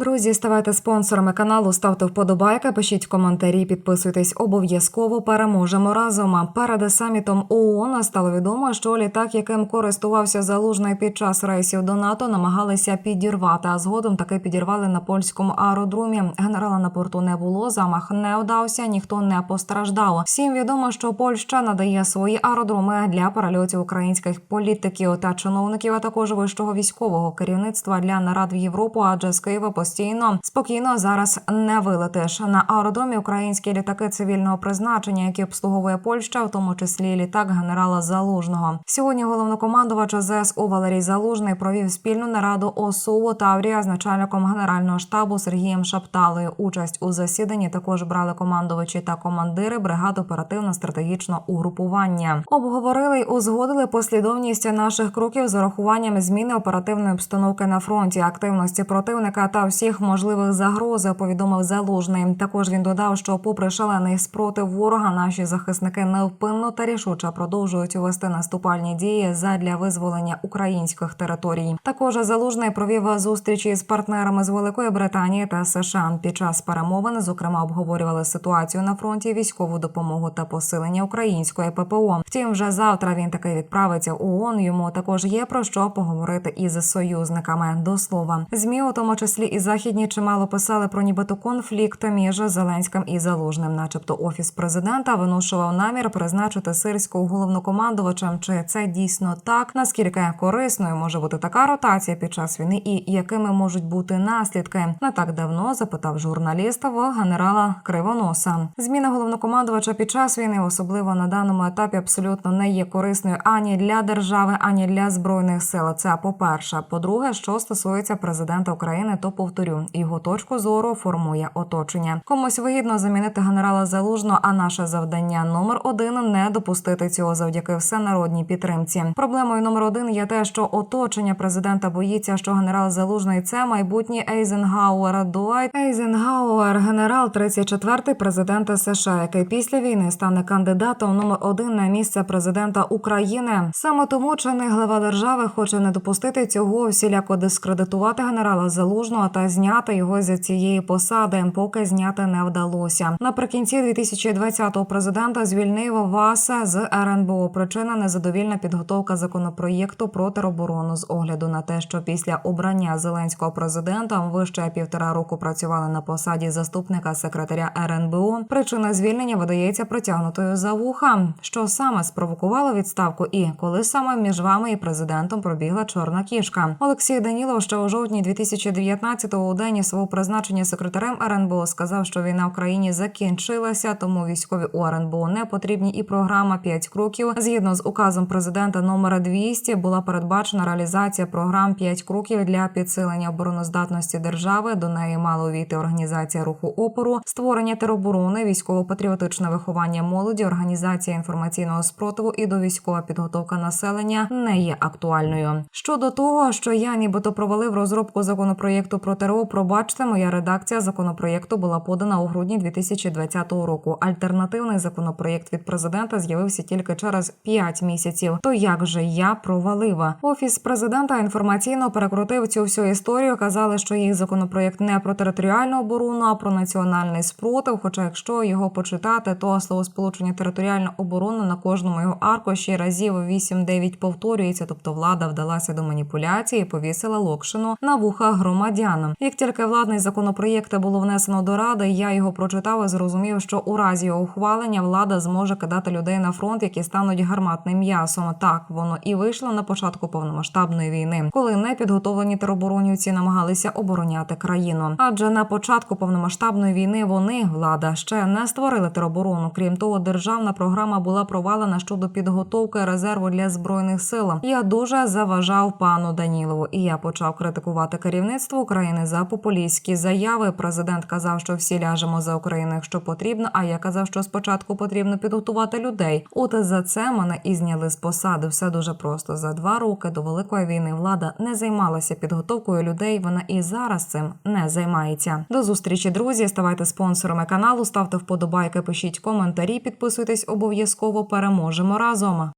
Друзі, ставайте спонсорами каналу, ставте вподобайки, пишіть коментарі, підписуйтесь обов'язково. Переможемо разом. Перед самітом ООН стало відомо, що літак, яким користувався залужний під час рейсів до НАТО, намагалися підірвати. А згодом таки підірвали на польському аеродромі. Генерала на порту не було. Замах не вдався, ніхто не постраждав. Всім відомо, що Польща надає свої аеродроми для перельотів українських політиків та чиновників, а також вищого військового керівництва для нарад в Європу, адже з Києва постійно спокійно зараз не вилетиш. На аеродромі українські літаки цивільного призначення, які обслуговує Польща, в тому числі літак генерала Залужного. Сьогодні головнокомандувач ЗСУ Валерій Залужний провів спільну нараду ОСУ Таврія з начальником генерального штабу Сергієм Шапталою. Участь у засіданні також брали командувачі та командири бригад оперативно-стратегічного угрупування. Обговорили й узгодили послідовність наших кроків з урахуванням зміни оперативної обстановки на фронті, активності противника та всіх можливих загроз. Повідомив залужний. Також він додав, що, попри шалений спротив ворога, наші захисники невпинно та рішуче продовжують вести наступальні дії задля визволення українських територій. Також залужний провів зустрічі з партнерами з Великої Британії та США. Під час перемовин, зокрема, обговорювали ситуацію на фронті, військову допомогу та посилення української ППО. Втім, вже завтра він таки відправиться у ООН. Йому також є про що поговорити із союзниками. До слова, змі, у тому числі і західні, чимало писали про нібито конфлікт між Зеленським і Залужним, начебто, офіс президента виношував намір призначити сирського головнокомандувачем. Чи це дійсно так? Наскільки корисною може бути така ротація під час війни, і якими можуть бути наслідки? Не так давно запитав журналіста в генерала Кривоноса. Зміна головнокомандувача під час війни, особливо на даному етапі, абсолютно не є корисною ані для держави, ані для збройних сил. Це по-перше. По-друге, що стосується президента України, то повторю його точку зору формує оточення. Комусь вигідно замінити генерала Залужно. А наше завдання номер один не допустити цього завдяки всенародній підтримці. Проблемою номер один є те, що оточення президента боїться, що генерал Залужний це майбутній Ейзенгауер Дуайт Ейзенгауер, генерал 34-й президента США, який після війни стане кандидатом номер один на місце президента України. Саме тому чинний глава держави хоче не допустити цього всіляко дискредитувати генерала Залужного та зняти його з цієї посади, поки зняти не вдалося. Наприкінці 2020-го президента звільнив ВАС з РНБО. Причина незадовільна підготовка законопроєкту про тероборону з огляду на те, що після обрання зеленського президента ви ще півтора року працювали на посаді заступника секретаря РНБО. Причина звільнення видається притягнутою за вуха. Що саме спровокувало відставку, і коли саме між вами і президентом пробігла чорна кішка? Олексій Данілов ще у жовтні 2019-го у день свого призначення секретарем РНБО сказав, що війна в країні закінчилася, тому військові у РНБО не потрібні. І програма «5 кроків згідно з указом президента номер 200 була передбачена реалізація програм «5 кроків для підсилення обороноздатності держави. До неї мала увійти організація руху опору, створення тероборони, військово-патріотичне виховання молоді, організація інформаційного спротиву і довійськова підготовка населення не є актуальною. Щодо того, що я нібито провалив розробку законопроєкту про ТРО, пробачте, моя редакція законопроєкту була подана у грудні 2020 року. Альтернативний законопроєкт від президента з'явився тільки через 5 місяців. То як же я провалила? Офіс президента інформаційно перекрутив цю всю історію. Казали, що їх законопроєкт не про територіальну оборону, а про національний спротив. Хоча, якщо його почитати, то словосполучення територіальна оборона на кожному його аркуші разів 8-9 повторюється, тобто влада вдалася до маніпуляції, повісила локшину на вуха громадянам. Як тільки владний законопроєкт було внесено до ради, я його прочитав і зрозумів, що у разі його ухвалення влада зможе кидати людей на фронт, які стануть гарматним м'ясом. Так воно і вийшло на початку повномасштабної війни, коли непідготовлені тероборонівці намагалися обороняти країну. Адже на початку повномасштабної війни вони влада ще не створили тероборону. Крім того, державна програма була провалена щодо підготовки резерву для збройних сил. Я дуже заважав пану Данілову, і я почав критикувати керівництво України за популістські заяви. Президент казав, що всі ляжемо за Україну, якщо потрібно. А я казав, що спочатку потрібно підготувати людей. От за це мене і зняли з посади. Все дуже просто. За два роки до великої війни влада не займалася підготовкою людей. Вона і зараз цим не займається. До зустрічі, друзі. Ставайте спонсорами каналу, ставте вподобайки, пишіть коментарі, підписуйтесь обов'язково. Переможемо разом.